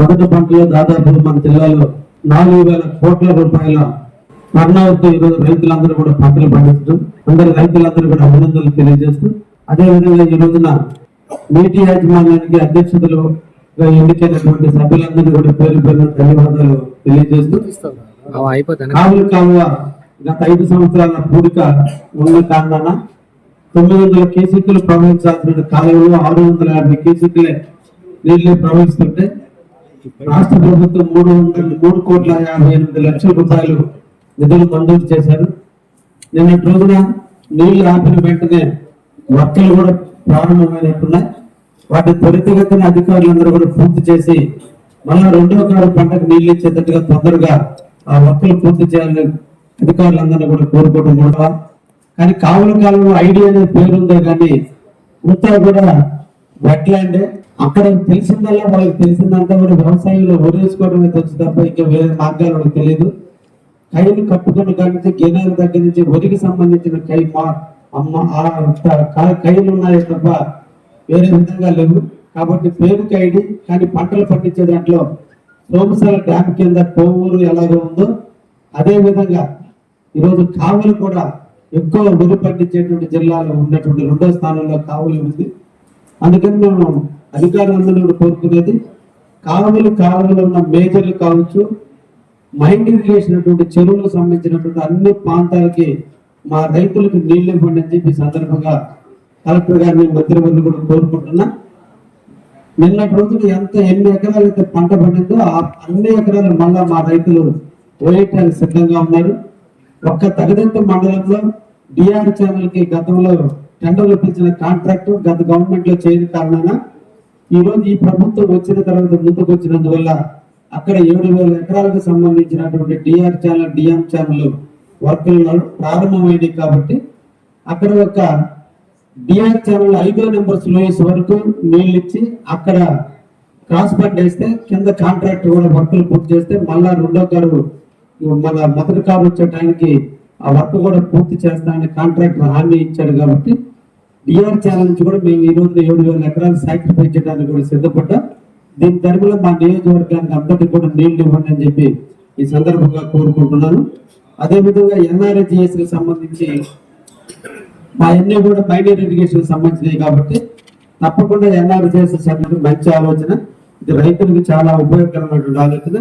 మొదటి పంటలో దాదాపు మన జిల్లాలో నాలుగు వేల కోట్ల రూపాయల టర్నౌట్ ఈరోజు రైతులందరూ కూడా పంటలు పండించడం అందరి రైతులందరూ కూడా అభినందనలు తెలియజేస్తూ అదే విధంగా ఈ రోజున నీటి యాజమాన్యానికి అధ్యక్షతలు ఎన్నికైనటువంటి సభ్యులందరినీ కూడా పేరు పేరు ధన్యవాదాలు తెలియజేస్తూ కావులు కాలువ గత ఐదు సంవత్సరాల పూడిక ఉన్న కారణాన తొమ్మిది వందల కేసీకులు ప్రవహించాల్సిన కాలువలో ఆరు వందల యాభై కేసీకులే నీళ్ళు ప్రవహిస్తుంటే రాష్ట్ర ప్రభుత్వం మూడు వందల మూడు కోట్ల యాభై ఎనిమిది లక్షల రూపాయలు నిధులు మంజూరు చేశారు. నిన్నటి రోజున నీళ్ళు ఆపిన వెంటనే వర్కలు కూడా ప్రారంభమైనట్టున్నాయి. వాటి త్వరితగతిన అధికారులందరూ కూడా పూర్తి చేసి మళ్ళా రెండో కారు పంటకు నీళ్ళు ఇచ్చేటట్టుగా తొందరగా ఆ వర్కలు పూర్తి చేయాలని అధికారులందరినీ కూడా కోరుకోవడం కూడా కానీ కావుల కాలంలో ఐడియా అనే పేరుందే కానీ అంతా కూడా వెట్లాండ్ అక్కడ తెలిసిందల్లా వాళ్ళకి తెలిసిందంతా కూడా వ్యవసాయంలో ఒరేసుకోవడం అయితే వచ్చి తప్ప ఇంకా వేరే మార్గాలు వాళ్ళకి తెలియదు. కైలు కట్టుకున్న కాడి నుంచి గేదెల దగ్గర నుంచి వరికి సంబంధించిన కై మా అమ్మ ఆ కైలు ఉన్నాయి తప్ప వేరే విధంగా లేవు. కాబట్టి పేరు కైడి కానీ పంటలు పండించే దాంట్లో సోమసాల డ్యామ్ కింద కోవూరు ఎలాగో ఉందో అదే విధంగా ఈరోజు కావులు కూడా ఎక్కువ వరి పండించేటువంటి జిల్లాలో ఉన్నటువంటి రెండో స్థానంలో కావులు ఉంది. అందుకని మేము అధికారులందరూ కూడా కోరుకునేది కాలువలు కాలువలు ఉన్న మేజర్లు కావచ్చు మైండ్ ఇరిగేషన్ చెరువులకు సంబంధించినటువంటి అన్ని ప్రాంతాలకి మా రైతులకు నీళ్ళు ఇవ్వండి అని చెప్పి సందర్భంగా కలెక్టర్ గారిని మంత్రివర్యులు కూడా కోరుకుంటున్నా. నిన్నటి రోజులు ఎంత ఎన్ని ఎకరాలు అయితే పంట పండిందో ఆ అన్ని ఎకరాలు మళ్ళా మా రైతులు వేయటానికి సిద్ధంగా ఉన్నారు. ఒక్క తగదంత మండలంలో డిఆర్ ఛానల్కి గతంలో టెండర్లు పిలిచిన కాంట్రాక్టు గత గవర్నమెంట్లో చేయని కారణాన ఈరోజు ఈ ప్రభుత్వం వచ్చిన తర్వాత ముందుకు వచ్చినందువల్ల అక్కడ ఏడు వేల ఎకరాలకు సంబంధించినటువంటి డిఆర్ ఛానల్ డిఎం ఛానల్ వర్కులు ప్రారంభమైనవి కాబట్టి అక్కడ ఒక డిఆర్ ఛానల్ ఐదో నెంబర్ స్లోయస్ వరకు నీళ్ళు ఇచ్చి అక్కడ క్రాస్ బట్ వేస్తే కింద కాంట్రాక్ట్ కూడా వర్కులు పూర్తి చేస్తే మళ్ళా రెండో కారు మన మొదటి కారు వచ్చే టైంకి ఆ వర్క్ కూడా పూర్తి చేస్తానని కాంట్రాక్టర్ హామీ ఇచ్చాడు కాబట్టి డిఆర్ ఛాలెంజ్ కూడా మేము ఈ రోజు ఏడు వేల ఎకరాలు సాక్రిఫైస్ చేయడానికి కూడా సిద్ధపడ్డాం. దీని తరపులో మా నియోజకవర్గానికి అందరికీ కూడా నీళ్ళు ఇవ్వండి అని చెప్పి ఈ సందర్భంగా కోరుకుంటున్నాను. అదే విధంగా కి సంబంధించి మా అన్ని కూడా మైనర్ ఇరిగేషన్ సంబంధించినవి కాబట్టి తప్పకుండా ఎన్ఆర్జిఎస్ సభ్యులు మంచి ఆలోచన. ఇది రైతులకు చాలా ఉపయోగకరమైనటువంటి ఆలోచన.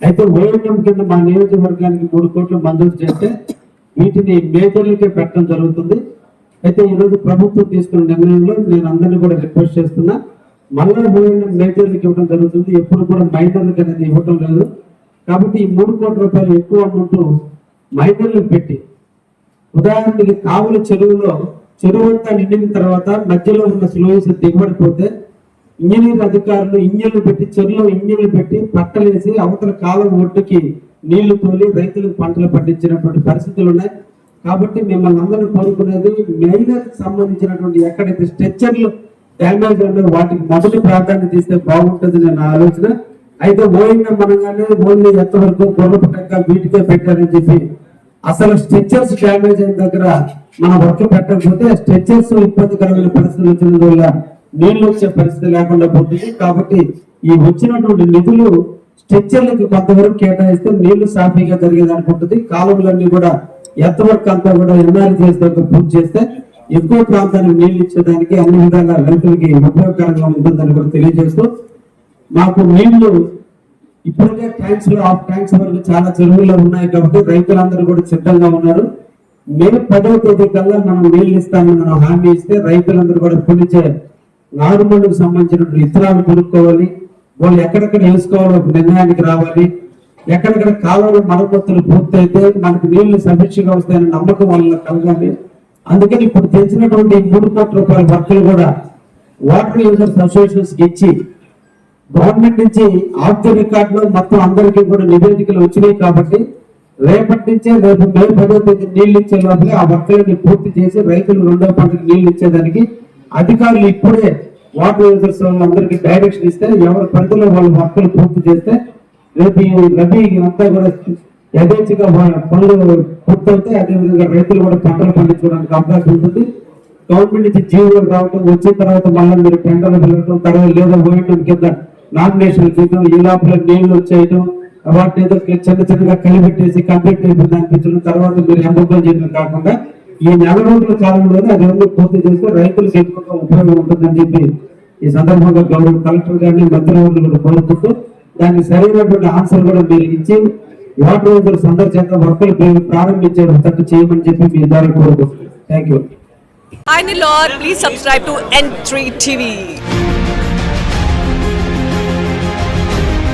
అయితే ఓఎంఎం కింద మా నియోజకవర్గానికి మూడు కోట్లు మంజూరు చేస్తే వీటిని మేజర్లకే పెట్టడం జరుగుతుంది. అయితే ఈ రోజు ప్రభుత్వం తీసుకున్న నిర్ణయంలో నేను అందరినీ కూడా రిక్వెస్ట్ చేస్తున్నా మళ్ళా ఓఎంఎం మేజర్లకు ఇవ్వడం జరుగుతుంది. ఎప్పుడు కూడా మైనర్లకు అనేది ఇవ్వడం లేదు. కాబట్టి ఈ మూడు కోట్ల రూపాయలు ఎక్కువ అమౌంట్ మైనర్లకు పెట్టి ఉదాహరణకి కావుల చెరువులో చెరువు అంతా నిండిన తర్వాత మధ్యలో ఉన్న స్లోయిస్ దిగబడిపోతే ఇంజనీర్ అధికారులు ఇంజన్లు పెట్టి చెరువులో ఇంజన్లు పెట్టి పట్టలేసి అవతల కాలం ఒడ్డుకి నీళ్ళు తోలి రైతులకు పంటలు పండించినటువంటి పరిస్థితులు ఉన్నాయి. కాబట్టి మిమ్మల్ని అందరూ కోరుకునేది మైనర్ సంబంధించినటువంటి ఎక్కడైతే స్ట్రెచ్చర్లు డ్యామేజ్ ఉన్నాయో వాటికి మొదటి ప్రాధాన్యత ఇస్తే బాగుంటుంది నా ఆలోచన. అయితే ఓయిన మనగానే ఓన్లీ ఎంతవరకు గొర్రెపు వీటికే పెట్టారని చెప్పి అసలు స్ట్రెచ్చర్స్ డ్యామేజ్ అయిన దగ్గర మన వర్క్ పెట్టకపోతే స్ట్రెచ్చర్స్ ఇబ్బందికరమైన పరిస్థితులు వచ్చినందువల్ల నీళ్ళు వచ్చే పరిస్థితి లేకుండా పోతుంది. కాబట్టి ఈ వచ్చినటువంటి నిధులు స్ట్రెచ్చర్లకు కొంతవరకు కేటాయిస్తే నీళ్ళు సాఫీగా జరిగేది అనుకుంటుంది కాలువలన్నీ కూడా ఎంతవరకు అంతా కూడా ఎన్ఆర్ చేస్తే పూర్తి చేస్తే ఎక్కువ ప్రాంతానికి నీళ్ళు ఇచ్చేదానికి అన్ని విధాలా రైతులకి ఉపయోగకరంగా ఉంటుందని కూడా తెలియజేస్తూ మాకు నీళ్ళు ఇప్పటికే ట్యాంక్స్ ఆఫ్ ట్యాంక్స్ వరకు చాలా చెరువుల్లో ఉన్నాయి కాబట్టి రైతులందరూ కూడా సిద్ధంగా ఉన్నారు. మే పదవ తేదీ కల్లా మనం నీళ్ళు ఇస్తామని మనం హామీ ఇస్తే రైతులందరూ కూడా కొనిచ్చే నారుమూలకు సంబంధించిన విత్తనాలు కొనుక్కోవాలి. వాళ్ళు ఎక్కడెక్కడ వేసుకోవాలో ఒక నిర్ణయానికి రావాలి. ఎక్కడెక్కడ కాలువలు మరమ్మతులు పూర్తయితే మనకు నీళ్ళు సమీక్షగా వస్తాయని నమ్మకం వల్ల కలగాలి. అందుకని ఇప్పుడు తెచ్చినటువంటి మూడు కోట్ల రూపాయల వర్కులు కూడా వాటర్ యూజర్స్ అసోసియేషన్స్ ఇచ్చి గవర్నమెంట్ నుంచి ఆఫ్ ది రికార్డ్లో మొత్తం అందరికీ కూడా నివేదికలు వచ్చినాయి కాబట్టి రేపటి నుంచే రేపు మే పదో తేదీ నీళ్ళు ఇచ్చే లోపలే ఆ వర్కలని పూర్తి చేసి రైతులు రెండో పంటకు నీళ్ళు ఇచ్చేదానికి అధికారులు ఇప్పుడే వాటర్ యూజర్స్ అందరికీ డైరెక్షన్ ఇస్తే ఎవరి పరిధిలో వాళ్ళు వర్కలు పూర్తి చేస్తే రేపు ఈ రబీ అంతా కూడా యథేచ్ఛగా పనులు పూర్తవుతాయి. అదేవిధంగా రైతులు కూడా పంటలు పండించుకోవడానికి అవకాశం ఉంటుంది. గవర్నమెంట్ నుంచి జీవోలు రావటం వచ్చిన తర్వాత మళ్ళీ మీరు టెండర్లు వెళ్ళటం తర్వాత లేదా ఓయటం కింద నామినేషన్ చేయడం ఈ లోపల నీళ్ళు వచ్చేయడం వాటిని ఏదో చిన్న చిన్నగా కలిపెట్టేసి కంప్లీట్ అయిపోయింది అనిపించడం తర్వాత మీరు ఎంబబ్బలు చేయడం కాకుండా ఈ నెల రోజుల కాలంలోనే అది రెండు పూర్తి చేస్తే రైతులకు ఎక్కువగా ఉపయోగం ఉంటుందని చెప్పి ఈ సందర్భంగా గౌరవ కలెక్టర్ గారిని మంత్రివర్గులు కూడా కోరుకుంటూ దానికి సరైనటువంటి ఆన్సర్ కూడా మీరు ఇచ్చి వాటర్ రోజుల సందర్శంగా వర్కులు ప్రారంభించే ప్రారంభించేటట్టు చేయమని చెప్పి మీ ద్వారా కోరుకుంటున్నాను thank you Hi Nilor, please subscribe to N3 TV.